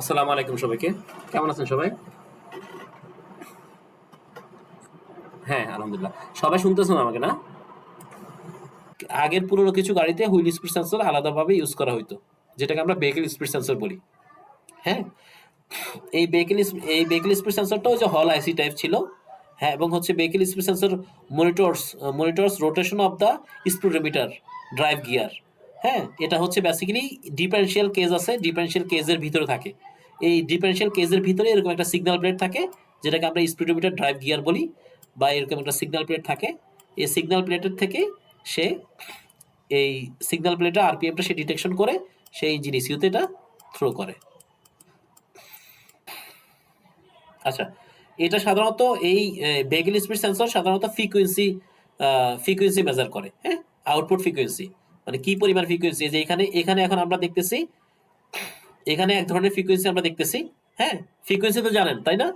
আসসালাম আলাইকুম সবাইকে। কেমন আছেন সবাই? হ্যাঁ আলহামদুলিল্লাহ। সবাই শুনতেছেন আমাকে না? আগের পুরনো কিছু গাড়িতে হুইল স্পিড সেন্সর আলাদাভাবে ইউজ করা হতো যেটাকে আমরা ভেহিকেল স্পিড সেন্সর বলি। হ্যাঁ এই ভেহিকেল এই ভেহিকেল স্পিড ওই যে হল আইসি টাইপ ছিল হ্যাঁ এবং হচ্ছে vehicle speed sensor monitors monitors rotation of the speedometer drive gear. হ্যাঁ এটা হচ্ছে বেসিক্যালি ডিফারেন্সিয়াল কেজ আছে ডিফারেন্সিয়াল কেজের ভিতরে থাকে। এই ডিফারেন্সিয়াল কেজের ভিতরে এরকম একটা সিগন্যাল প্লেট থাকে, যেটাকে আমরা স্পিডোমিটার ড্রাইভ গিয়ার বলি, বা এরকম একটা সিগন্যাল প্লেট থাকে। এই সিগন্যাল প্লেটের থেকে সে এই সিগন্যাল প্লেটের আরপিএমটা সে ডিটেকশন করে সেই জিনিস ইউতে এটা থ্রো করে। আচ্ছা এটা সাধারণত এই বেগেল স্পিড সেন্সর সাধারণত ফ্রিকোয়েন্সি ফ্রিকোয়েন্সি মেজার করে হ্যাঁ? আউটপুট ফ্রিকোয়েন্সি মানে কি পরিমাণ ফ্রিকোয়েন্সি যে এখানে এখানে এখন আমরা দেখতেছি, এখানে এক ধরনের ফ্রিকোয়েন্সি আমরা দেখতেছি হ্যাঁ? ফ্রিকোয়েন্সি তো জানেন, তাই না?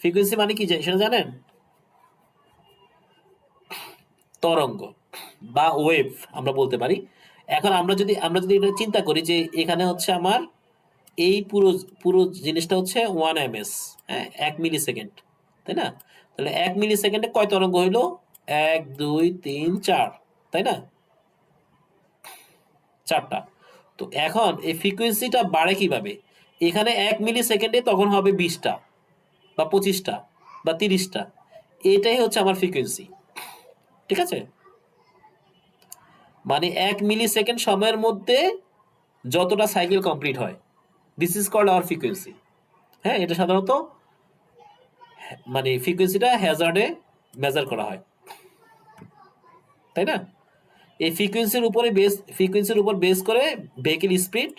ফ্রিকোয়েন্সি মানে কি সেটা জানেন? তরঙ্গ বা ওয়েভ আমরা বলতে পারি। এখন আমরা যদি আমরা যদি এটা চিন্তা করি যে এখানে হচ্ছে আমার এই পুরো পুরো জিনিসটা হচ্ছে ওয়ান এম এস হ্যাঁ? এক মিলি সেকেন্ড তাই না? তাহলে এক মিলি সেকেন্ডে কয় তরঙ্গ হইল? এক, দুই, তিন, চার, তাই না? চারটা। তো এখন এই ফ্রিকোয়েন্সিটা বাড়ে কীভাবে? এখানে এক মিলি সেকেন্ডে তখন হবে বিশটা, বা পঁচিশটা, বা তিরিশটা। এটাই হচ্ছে আমার ফ্রিকোয়েন্সি ঠিক আছে? মানে এক মিলি সেকেন্ড সময়ের মধ্যে যতটা সাইকেল কমপ্লিট হয় this is called our frequency হ্যাঁ এটা সাধারণত মানে ফ্রিকোয়েন্সিটা হ্যাজার্ডে মেজার করা হয়। তাই না? এই ফ্রিকোয়েন্সির উপরে বেস ফ্রিকোয়েন্সির উপর বেস করে ভেহিকেল স্পিড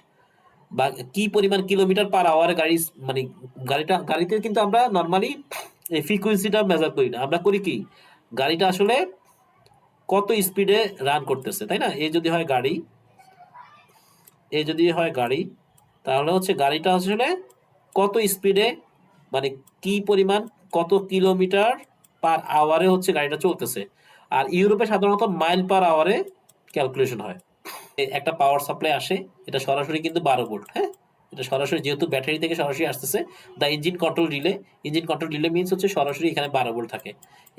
বা কি পরিমাণ কিলোমিটার পার আওয়ার গাড়ি মানে গাড়িটা, গাড়িতে কিন্তু আমরা নর্মালি এই ফ্রিকোয়েন্সিটা মেজার করি না। আমরা করি কি? গাড়িটা আসলে কত স্পিডে রান করতেছে, তাই না? এই যদি হয় গাড়ি এই যদি হয় গাড়ি, তাহলে হচ্ছে গাড়িটা আসলে কত স্পিডে মানে কি পরিমাণ কত কিলোমিটার পার আওয়ারে হচ্ছে গাড়িটা চলতেছে। আর ইউরোপে সাধারণত মাইল পার আওয়ারে ক্যালকুলেশন হয়। একটা পাওয়ার সাপ্লাই আসে, এটা সরাসরি কিন্তু বারো ভোল্ট হ্যাঁ? এটা সরাসরি যেহেতু ব্যাটারি থেকে সরাসরি আসতেছে the engine control relay engine control relay means হচ্ছে সরাসরি এখানে বারো ভোল্ট থাকে।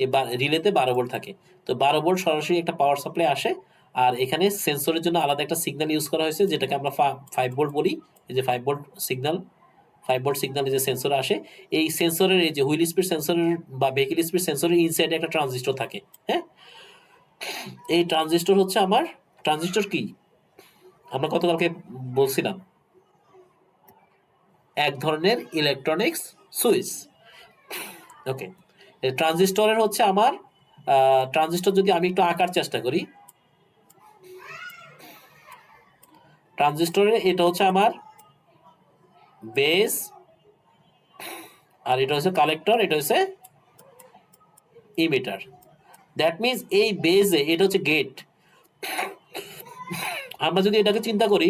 এই রিলেতে বারো ভোল্ট থাকে। তো বারো ভোল্ট সরাসরি একটা পাওয়ার সাপ্লাই আসে, আর এখানে সেন্সরের জন্য আলাদা একটা সিগন্যাল ইউজ করা হয়েছে, যেটাকে আমরা ফাইভ ভোল্ট বলি। এই যে five volt signal five volt সিগন্যালে যে সেন্সর আসে, এই সেন্সরের, এই যে হুইল স্পিড সেন্সরের বা ভেহিকেল স্পিড সেন্সরের ইনসাইডে একটা ট্রানজিস্টর থাকে হ্যাঁ? এই ট্রানজিস্টর হচ্ছে আমার ট্রানজিস্টর কি? আমরা গতকালকে বলছিলাম, এক ধরনের ইলেকট্রনিক্স সুইচ ওকে ট্রানজিস্টরের হচ্ছে আমার ট্রানজিস্টর যদি আমি একটু আঁকার চেষ্টা করি ট্রানজিস্টরের এটা হচ্ছে আমার বেস, আর এটা হচ্ছে কালেক্টর, এটা হচ্ছে ইমিটার। দ্যাট মিনস এই বেজে এটা হচ্ছে গেট আমরা যদি এটাকে চিন্তা করি,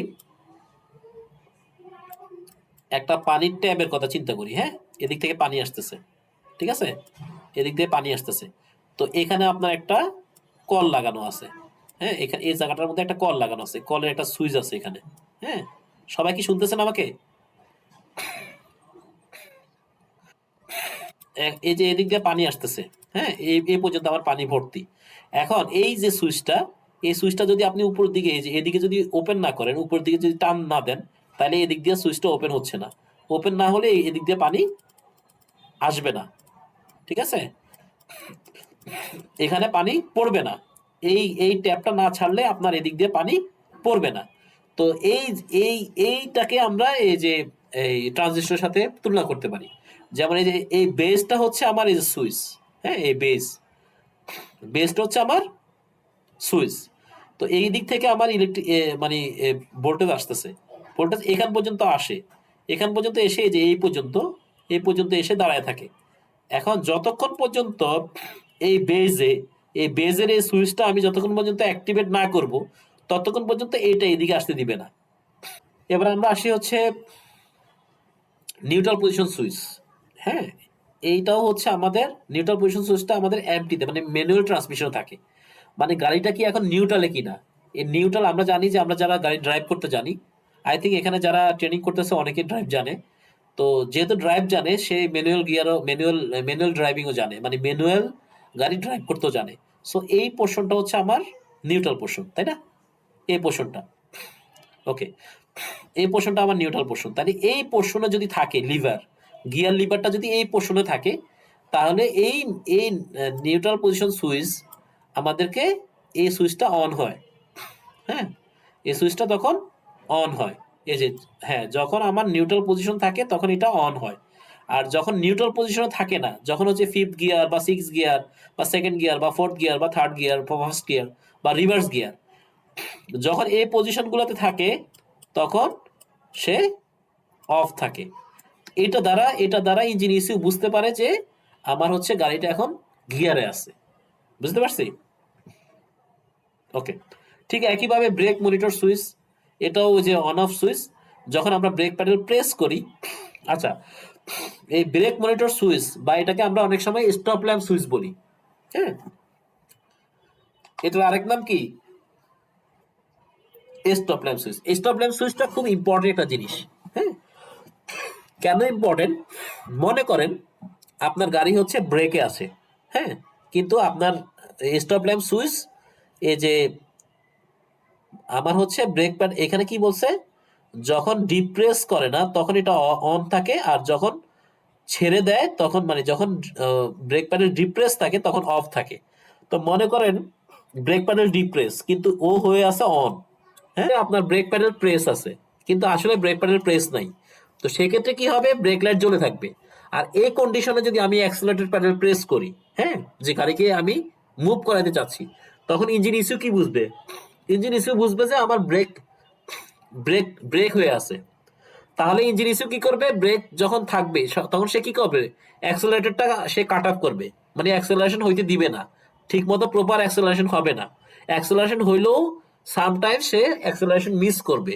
একটা পানির ট্যাবের কথা চিন্তা করি হ্যাঁ? এদিক থেকে পানি আসতেছে, ঠিক আছে? এদিক দিয়ে পানি আসতেছে। তো এখানে আপনার একটা কল লাগানো আছে হ্যাঁ? এখানে এই জায়গাটার মধ্যে একটা কল লাগানো আছে, কলের একটা সুইচ আছে এখানে হ্যাঁ? সবাই কি শুনতেছেন আমাকে এ- এই যে এদিক দিয়ে পানি আসতেছে হ্যাঁ এই পর্যন্ত আমার পানি ভর্তি। এখন এই যে সুইচটা, এই সুইচটা যদি আপনি উপর দিকে, এই যে এদিকে যদি ওপেন না করেন উপর দিকে যদি টান না দেন, তাহলে এদিক দিয়ে সুইচটা ওপেন হচ্ছে না। ওপেন না হলে এদিক দিয়ে পানি আসবে না। ঠিক আছে? এখানে পানি পড়বে না। এই এই ট্যাপটা না ছাড়লে আপনার এদিক দিয়ে পানি পড়বে না। তো এই এই, এইটাকে আমরা এই যে, এই ট্রানজিস্টরের সাথে তুলনা করতে পারি। যেমন এই যে, এই বেসটা হচ্ছে আমার এই যে সুইচ। হ্যাঁ এই বেস বেসটা হচ্ছে আমার সুইচ। তো এই দিক থেকে আমার ইলেকট্রিক মানে ভোল্টেজ আসতেছে। ভোল্টেজ এখান পর্যন্ত আসে। এখান পর্যন্ত এসে যে এই পর্যন্ত এই পর্যন্ত এসে দাঁড়ায় থাকে। এখন যতক্ষণ পর্যন্ত এই বেজে এই বেজের এই সুইচটা আমি যতক্ষণ পর্যন্ত অ্যাক্টিভেট না করব, ততক্ষণ পর্যন্ত এইটা এদিকে আসতে দিবে না। এবার আমরা আসি হচ্ছে নিউট্রাল পজিশন সুইচ। হ্যাঁ এইটাও হচ্ছে আমাদের নিউট্রাল পজিশন সুইচটা আমাদের এমটিতে মানে ম্যানুয়াল ট্রান্সমিশনে থাকে। মানে গাড়িটা কি এখন নিউট্রালে কিনা? এই নিউট্রাল আমরা জানি যে আমরা যারা গাড়ি ড্রাইভ করতে জানি আই থিঙ্ক এখানে যারা ট্রেনিং করতেছে অনেকে ড্রাইভ জানে। তো যেহেতু ড্রাইভ জানে, সে ম্যানুয়াল গিয়ারও ম্যানুয়াল ম্যানুয়াল ড্রাইভিংও জানে মানে ম্যানুয়াল গাড়ি ড্রাইভ করতেও জানে। সো এই পোর্শনটা হচ্ছে আমার নিউট্রাল পোর্শন তাই না? এই পোর্শনটা ওকে এই পোর্শনটা আমার নিউট্রাল পোর্শন তাহলে এই পোর্শনে যদি থাকে লিভার গিয়ার লিভারটা যদি এই পোর্শনে থাকে, তাহলে এই এই নিউট্রাল পজিশন সুইচ আমাদেরকে এই সুইচটা অন হয়। হ্যাঁ? এই সুইচটা তখন অন হয়। এই যে হ্যাঁ যখন আমার নিউট্রাল পজিশন থাকে, তখন এটা অন হয়। আর যখন নিউট্রাল পজিশনে থাকে না, যখন হচ্ছে ফিফথ গিয়ার বা সিক্স গিয়ার বা সেকেন্ড গিয়ার বা ফোর্থ গিয়ার বা থার্ড গিয়ার বা ফার্স্ট গিয়ার বা রিভার্স গিয়ার যখন এই পজিশনগুলোতে থাকে, তখন সে অফ থাকে। এটা দ্বারা এটা দ্বারা ইঞ্জিন ইস্যু বুঝতে পারে যে আমার হচ্ছে গাড়িটা এখন গিয়ারে আছে। বুঝতে পারছি? ওকে ঠিক একইভাবে ব্রেক মনিটর সুইচ এটাও যে অন অফ সুইচ যখন আমরা ব্রেক প্যাডেল প্রেস করি আচ্ছা এই ব্রেক মনিটর সুইচ বা এটাকে আমরা অনেক সময় স্টপ ল্যাম্প সুইচ বলি। হ্যাঁ? এটার আরেক নাম কি? Stop lamp switch stop lamp সুইচটা খুব ইম্পর্টেন্ট একটা জিনিস। হ্যাঁ? কেন ইম্পর্টেন্ট মনে করেন, আপনার গাড়ি হচ্ছে ব্রেকে আছে হ্যাঁ? কিন্তু আপনার স্টপ ল্যাম্প সুইচ এই যে আমার হচ্ছে ব্রেক প্যাড এখানে কি বলছে? যখন ডিপ্রেস করে না, তখন এটা অন থাকে, আর যখন ছেড়ে দেয়, তখন মানে যখন ব্রেক প্যাডেল ডিপ্রেস থাকে, তখন অফ থাকে। তো মনে করেন ব্রেক প্যাডেল ডিপ্রেস কিন্তু ও হয়ে আছে অন হ্যাঁ? আপনার ব্রেক প্যাডেল প্রেস আছে, কিন্তু আসলে ব্রেক প্যাডেল প্রেস নাই। তো সেক্ষেত্রে কি হবে? ব্রেক লাইট জ্বলে থাকবে। আর এই কন্ডিশনে যদি আমি অ্যাক্সিলারেটর প্যাডেল প্রেস করি হ্যাঁ? যে গাড়িকে আমি মুভ করাতে চাচ্ছি, তখন ইঞ্জিন ইস্যু কি বুঝবে? ইঞ্জিন ইস্যু বুঝবে যে আমার ব্রেক ব্রেক ব্রেক হয়ে আছে। তাহলে ইঞ্জিন ইস্যু কি করবে? ব্রেক যখন থাকবে তখন সে কি করবে? অ্যাক্সেলারেটরটা সে কাট আপ করবে। মানে অ্যাক্সেলারেশন হইতে দিবে না। ঠিক মতো প্রপার অ্যাক্সেলারেশন হবে না। অ্যাক্সেলারেশন হইলেও সামটাইম সে অ্যাক্সেলারেশন মিস করবে।